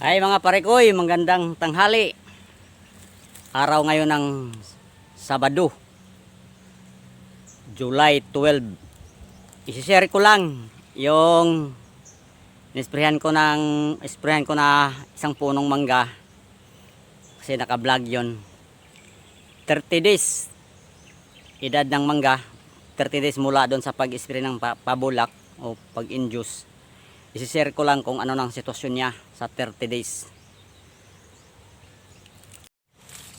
Ay mga parekoy, magandang tanghali. Araw ngayon ng Sabado. July 12. Isishare ko lang yung nisprehan ko ng isprehan ko na isang punong mangga. Kasi naka-vlog 'yon. 30 days edad ng mangga. 30 days mula doon sa pag-spray ng pa- pabulak o pag-induce. Isishare ko lang kung ano ng sitwasyon niya sa 30 days.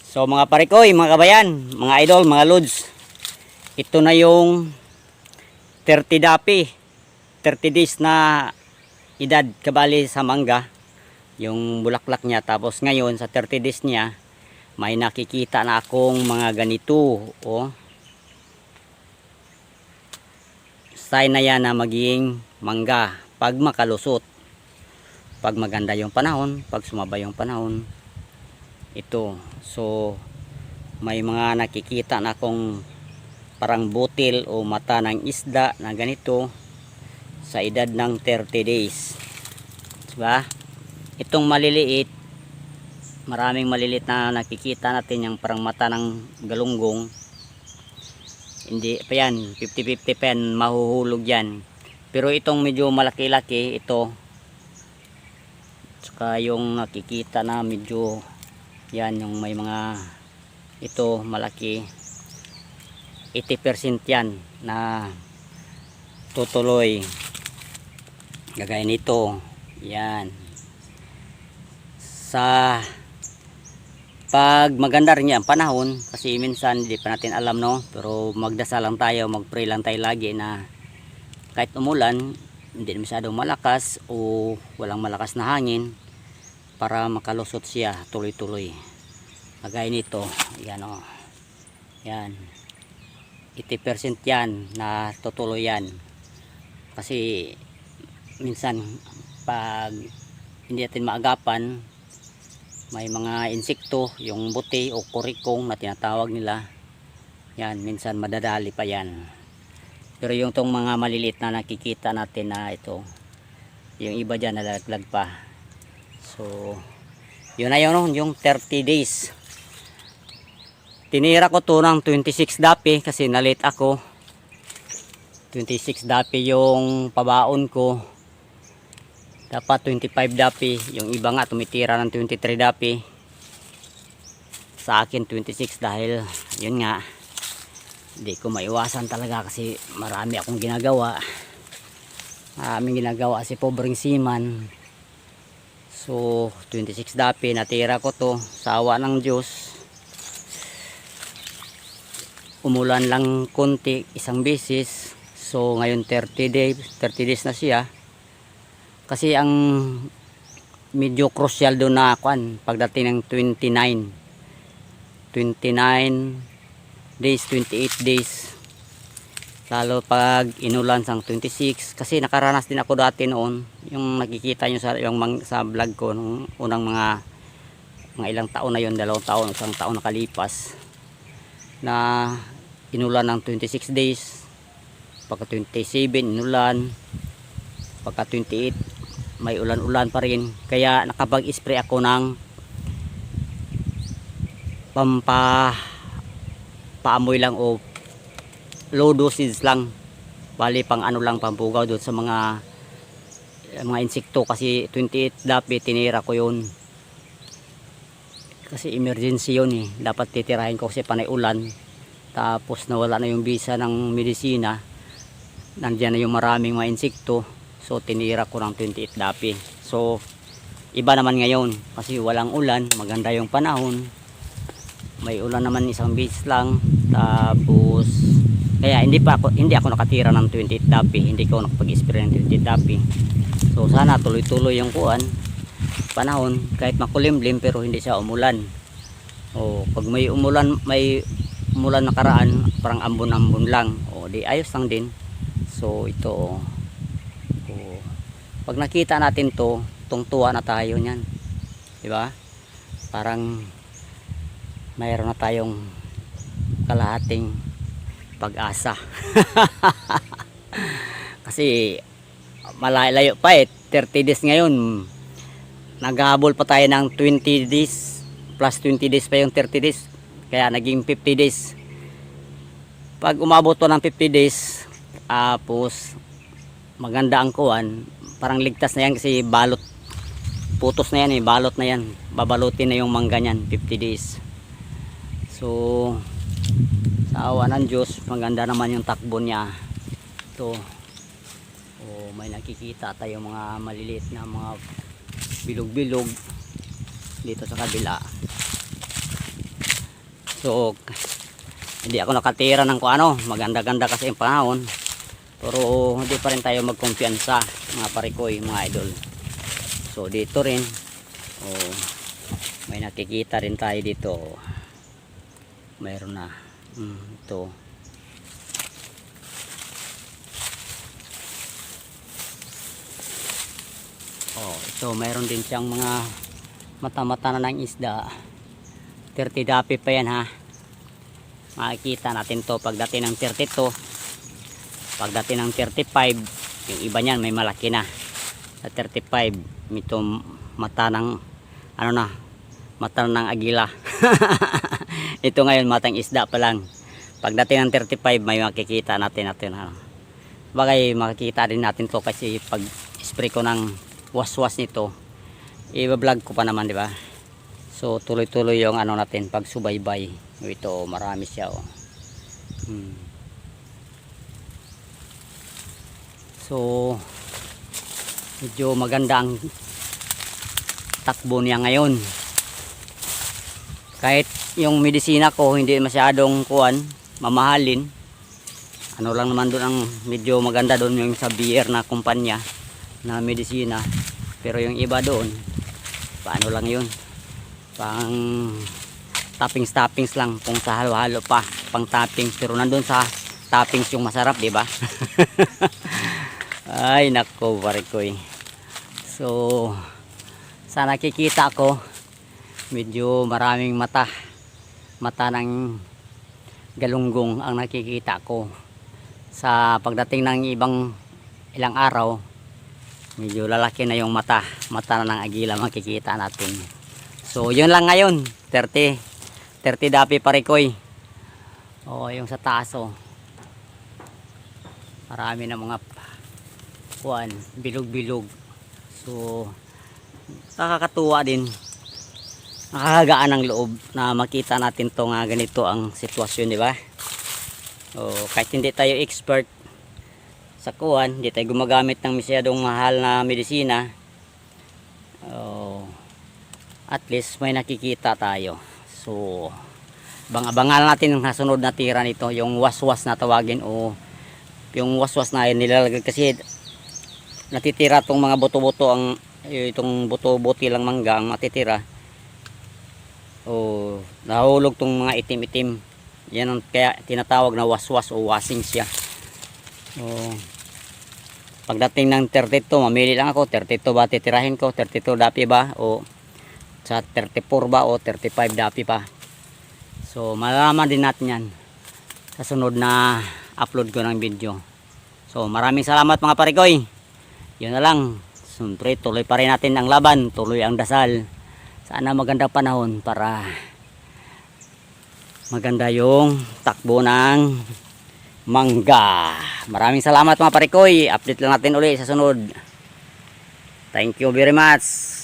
So mga parikoy, mga kabayan, mga idol, mga lods. Ito na yung 30 dapi. 30 days na edad kabali sa mangga. Yung bulaklak niya. Tapos ngayon sa 30 days niya, may nakikita na akong mga ganito. Oh. Sign na yan na magiging mangga pag makalusot. Pag maganda yung panahon, pag sumaba yung panahon, ito. So, may mga nakikita na akong parang butil o mata ng isda na ganito sa edad ng 30 days. Diba? Itong maliliit, maraming maliliit na nakikita natin yung parang mata ng galunggong. Hindi pa yan, 50-50 pa mahuhulog yan. Pero itong medyo malaki-laki, ito, Tsaka yung nakikita na medyo yan yung may mga ito malaki. 80% yan na tutuloy. Gagaya nito yan. Sa pag maganda rin yan panahon kasi minsan hindi pa natin alam no? Pero magdasal lang tayo mag pray lang tayo lagi na kahit umulan hindi masyadong malakas o walang malakas na hangin para makalusot siya tuloy-tuloy. Kagaya nito yan o. Yan. 80% yan na tutuloy yan. Kasi minsan pag hindi natin maagapan may mga insekto yung buti o kurikong na tinatawag nila. Yan minsan madadali pa yan pero yung tong mga maliliit na nakikita natin na ito yung iba dyan nalaglag pa So, yun na yun, no, yung 30 days. Tinira ko to ng 26 dapi kasi nalit ako. 26 dapi yung pabaon ko. Dapat 25 dapi. Yung iba nga tumitira ng 23 dapi. Sa akin 26 dahil yun nga hindi ko maiwasan talaga kasi marami akong ginagawa. Maraming ginagawa si pobreng seaman. So, 26 dapi, natira ko to sa awa ng Diyos. Umulan lang konti, isang beses. So, ngayon 30 days, 30 days na siya. Kasi ang medyo crucial doon na kwan, pagdating ng 29. 29 days, 28 days. Lalo pag inulan sang 26 kasi nakaranas din ako dati noon yung nakikita nyo sa yung mang, sa vlog ko nung unang mga mga ilang taon na yon dalawang taon isang taon nakalipas na inulan ng 26 days. Pagka 27 inulan. Pagka 28 may ulan-ulan pa rin. Kaya nakapag-spray ako ng pampa paamoy lang o low dosage lang. Bali pang ano lang pampugaw doon sa mga mga insekto. Kasi 28 dapat tinira ko yun. Kasi emergency yun eh. Dapat titirahin ko kasi panay ulan. Tapos nawala na yung visa ng medisina. Nandiyan na yung maraming mga insekto. So tinira ko ng 28 dapi so iba naman ngayon. Kasi walang ulan maganda yung panahon may ulan naman isang beses lang. Tapos kaya hindi pa ako hindi ako nakatira ng 28 dapi. Hindi ko nakapag-spray ng 28 dapi. So sana tuloy-tuloy yung kuan panahon. Kahit makulimlim pero hindi siya umulan. O pag may umulan may umulan nakaraan parang ambon-ambon lang. O di ayos lang din. So ito o, pag nakita natin to tungtuwa na tayo niyan. Di ba? Parang mayroon na tayong kalahating pag-asa. Kasi malayo pa eh 30 days ngayon. Naghahabol pa tayo ng 20 days plus 20 days pa yung 30 days. Kaya naging 50 days. Pag umabot to ng 50 days tapos maganda ang kuwan parang ligtas na yan kasi balot putos na yan eh balot na yan. Babalutin na yung mangga niyan 50 days so sa awa ng Diyos maganda naman yung takbo niya. Ito oh, may nakikita tayo mga maliliit na mga bilog-bilog dito sa kabila. So hindi ako nakatira ng kung ano maganda-ganda kasi yung panahon. Pero hindi pa rin tayo magkumpiyansa mga parikoy mga idol. So dito rin oh, may nakikita rin tayo dito mayroon na. Mm, ito. Oh ito. Mayroon din siyang mga mata-mata na ng isda. 30 dapi pa yan ha? Makikita natin to pagdating ng 32 pagdating ng 35 yung iba niyan may malaki na. Sa 35 ito mata ng ano na mata ng agila ito ngayon matang isda pa lang pagdating ng 35 may makikita natin natin ano. bagay makikita rin natin to kasi pag spray ko ng waswas nito i-vlog ko pa naman di ba so tuloy tuloy yung ano natin pag subaybay ito marami siya oh. hmm. so medyo maganda ang takbo niya ngayon kahit yung medisina ko hindi masyadong kuan mamahalin. Ano lang naman doon ang medyo maganda doon yung sa BR na kumpanya na medisina. Pero yung iba doon paano lang yun? Pang toppings toppings lang kung sa halo-halo pa pang toppings. Pero nandun sa toppings yung masarap di ba? Ay nako barikoy so sa nakikita ko medyo maraming mata. Mata ng galunggong ang nakikita ko. Sa pagdating ng ibang ilang araw medyo lalaki na yung mata. Mata na ng agila makikita natin. So yun lang ngayon. 30 30 dapi parikoy o yung sa taas oh. Marami na mga kuan bilog bilog so nakakatuwa din nakakagaan ng loob na makita natin to nga ganito ang sitwasyon di ba? O kahit hindi tayo expert sa kuwan hindi tayo gumagamit ng masyadong mahal na medisina o at least may nakikita tayo. So bang-abangal natin ang sunod na tira nito yung waswas na tawagin o yung waswas na nilalagay kasi natitira tong mga buto-buto ang itong buto-buti lang mangga ang matitira o nahulog tong mga itim-itim. Yan ang kaya tinatawag na waswas o wasing siya. O pagdating ng 32 mamili lang ako. 32 ba titirahin ko? 32 dapi ba? O sa 34 ba o 35 dapi pa? So malalaman din natin yan sa sunod na upload ko ng video. So maraming salamat mga parikoy yun na lang. Siyempre tuloy pa rin natin ang laban. Tuloy ang dasal sana maganda panahon para maganda yung takbo ng mangga. Maraming salamat mga parikoy. Update lang natin uli sa sunod. Thank you very much